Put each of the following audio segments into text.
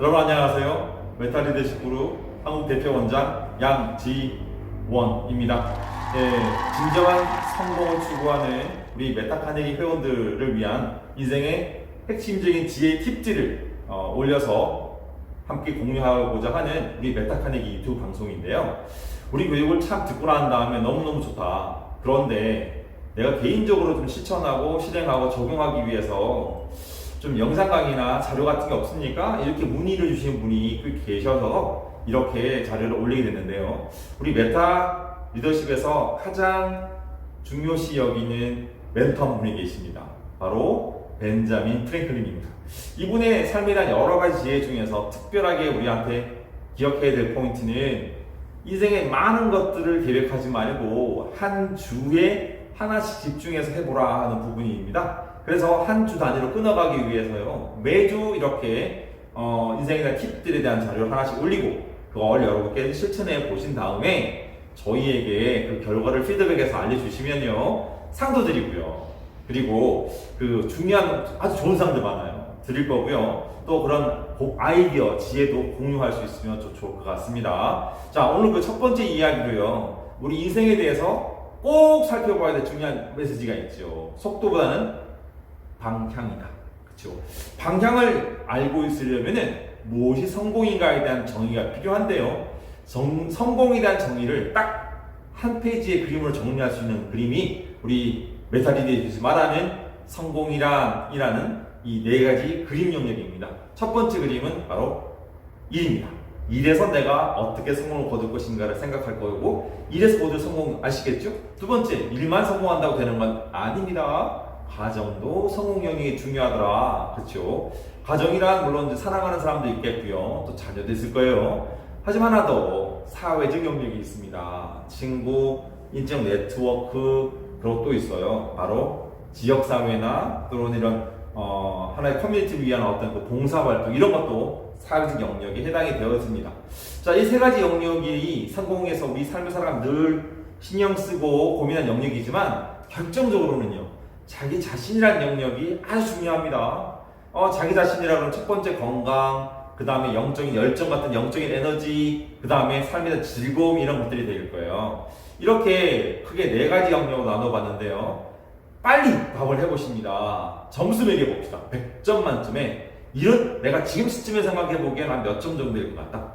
여러분 안녕하세요. 메탈 리더십 그룹 한국 대표 원장 양지원입니다. 예, 진정한 성공을 추구하는 우리 메타카네기 회원들을 위한 인생의 핵심적인 지혜 팁들을 어, 올려서 함께 공유하고자 하는 우리 메타카네기 유튜브 방송인데요. 우리 교육을 참 듣고 난 다음에 너무너무 좋다. 그런데 내가 개인적으로 좀 실천하고 실행하고 적용하기 위해서 좀 영상 강의나 자료 같은 게 없습니까? 이렇게 문의를 주신 분이 꽤 계셔서 이렇게 자료를 올리게 됐는데요. 우리 메타 리더십에서 가장 중요시 여기는 멘토 한 분이 계십니다. 바로 벤자민 프랭클린입니다. 이분의 삶에 대한 여러 가지 지혜 중에서 특별하게 우리한테 기억해야 될 포인트는 인생의 많은 것들을 계획하지 말고 한 주에 하나씩 집중해서 해보라 하는 부분입니다. 그래서 한 주 단위로 끊어가기 위해서요. 매주 이렇게 어, 인생에 대한 팁들에 대한 자료를 하나씩 올리고 그걸 여러분께 실천해 보신 다음에 저희에게 그 결과를 피드백해서 알려주시면요. 상도 드리고요. 그리고 그 중요한 아주 좋은 상들 많아요. 드릴 거고요. 또 그런 고- 아이디어 지혜도 공유할 수 있으면 좀 좋을 것 같습니다. 자 오늘 그 첫 번째 이야기로요. 우리 인생에 대해서 꼭 살펴봐야 될 중요한 메시지가 있죠. 속도보다는 방향이다. 그렇죠. 방향을 알고 있으려면은 무엇이 성공인가에 대한 정의가 필요한데요. 정- 성공에 대한 정의를 딱 한 페이지의 그림으로 정리할 수 있는 그림이 우리 메타리디에서 말하는 성공이란 이라는 이 네 가지 그림 영역입니다. 첫 번째 그림은 바로 일입니다. 일에서 내가 어떻게 성공을 거둘 것인가를 생각할 거고 일에서 거둘 성공 아시겠죠? 두 번째 일만 성공한다고 되는 건 아닙니다. 가정도 성공 영역이 중요하더라. 그렇죠? 가정이란 물론 사랑하는 사람도 있겠고요. 또 자녀도 있을 거예요. 하지만 하나 더 사회적 영역이 있습니다. 친구, 인적 네트워크 그리고 또 있어요. 바로 지역 사회나 또는 이런 어, 하나의 커뮤니티를 위한 어떤 그 봉사활동 이런 것도 사회적 영역에 해당이 되어 있습니다. 자, 이 세 가지 영역이 성공에서 우리 삶을 살아가면 늘 신경 쓰고 고민한 영역이지만 결정적으로는요. 자기 자신이라는 영역이 아주 중요합니다. 어, 자기 자신이라는 첫 번째 건강, 그 다음에 영적인 열정 같은 영적인 에너지, 그 다음에 삶에 대한 즐거움 이런 것들이 될 거예요. 이렇게 크게 네 가지 영역으로 나눠봤는데요. 빨리 답을 해보십니다. 점수 매겨봅시다. 100점 만점에 이런 내가 지금 시점에 생각해 보기엔 한 몇 점 정도 될 것 같다.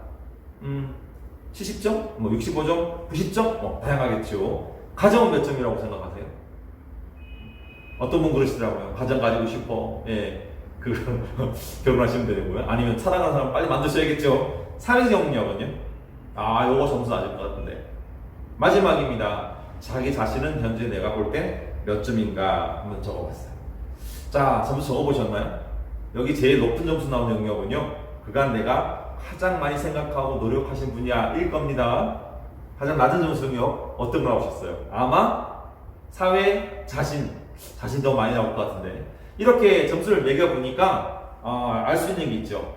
음, 70점, 뭐 65점, 90점, 뭐 다양하겠죠. 가정은 몇 점이라고 생각하세요? 어떤 분 그러시더라고요. 가정 가지고 싶어. 예, 그 결혼하시면 되고요. 아니면 사랑하는 사람 빨리 만드셔야겠죠. 사회적 영역은요? 아, 요거 점수 낮을 것 같은데. 마지막입니다. 자기 자신은 현재 내가 볼 때 몇 점인가 한번 적어봤어요. 자, 점수 적어보셨나요? 여기 제일 높은 점수 나오는 영역은요. 그간 내가 가장 많이 생각하고 노력하신 분야일 겁니다. 가장 낮은 점수 영역 어떤 거 나오셨어요? 아마 사회 자신, 자신 더 많이 나올 것 같은데. 이렇게 점수를 매겨보니까 어, 알 수 있는 게 있죠.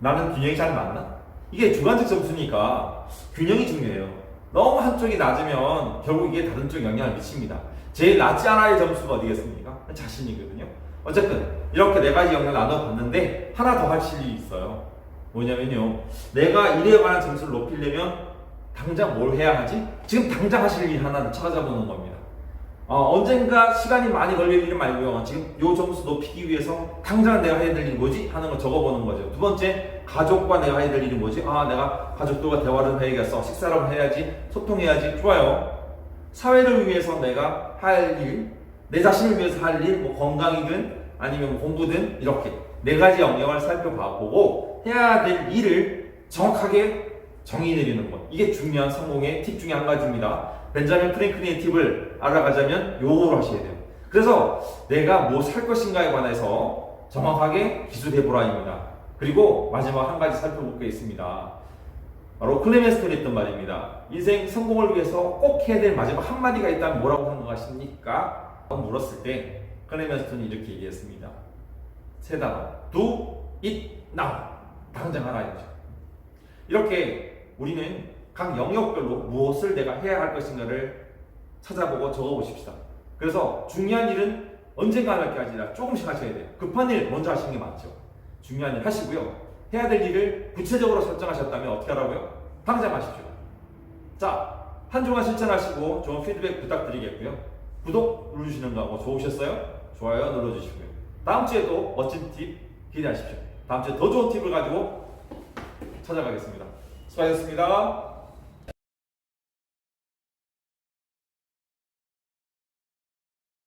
나는 균형이 잘 맞나? 이게 주관적 점수니까 균형이 중요해요. 너무 한쪽이 낮으면 결국 이게 다른 쪽에 영향을 미칩니다. 제일 낮지 않아야 점수가 어디겠습니까? 자신이거든요. 어쨌든 이렇게 네 가지 영역을 나눠봤는데 하나 더 일이 있어요. 뭐냐면요. 내가 일에 관한 점수를 높이려면 당장 뭘 해야 하지? 지금 당장 하실 일 하나를 찾아보는 겁니다. 어, 언젠가 시간이 많이 걸릴 일 말고요. 지금 요 점수 높이기 위해서 당장 내가 해야 될 일이 뭐지? 하는 걸 적어보는 거죠. 두 번째, 가족과 내가 해야 될 일이 뭐지? 아, 내가 가족들과 대화를 해야겠어. 식사를 해야지. 소통해야지. 좋아요. 사회를 위해서 내가 할 일, 내 자신을 위해서 할 일, 뭐 건강이든 아니면 뭐 공부든 이렇게 네 가지 영역을 살펴보고 해야 될 일을 정확하게 정의 내리는 것. 이게 중요한 성공의 팁 중에 한 가지입니다. 벤자민 프랭클린의 팁을 알아가자면 요거로 하셔야 돼요. 그래서 내가 뭐 살 것인가에 관해서 정확하게 기술해보라입니다. 그리고 마지막 한 가지 살펴볼 게 있습니다. 바로 클레멘스톤이 했던 말입니다. 인생 성공을 위해서 꼭 해야 될 마지막 한마디가 있다면 뭐라고 생각하십니까? 물었을 때 클레멘스톤이 이렇게 얘기했습니다. 세 단어. Do it now. 당장 하라 이거죠. 이렇게 우리는 각 영역별로 무엇을 내가 해야 할 것인가를 찾아보고 적어보십시다. 그래서 중요한 일은 언젠가 할 게 아니라 조금씩 하셔야 돼요. 급한 일 먼저 하시는 게 맞죠. 중요한 일 하시고요. 해야 될 일을 구체적으로 설정하셨다면 어떻게 하라고요? 당장 하십시오. 자, 한 주간 실천하시고 좋은 피드백 부탁드리겠고요. 구독 누르시는 거 하고 좋으셨어요? 좋아요 눌러주시고요. 다음 주에도 멋진 팁 기대하십시오. 다음 주에 더 좋은 팁을 가지고 찾아가겠습니다. 수고하셨습니다.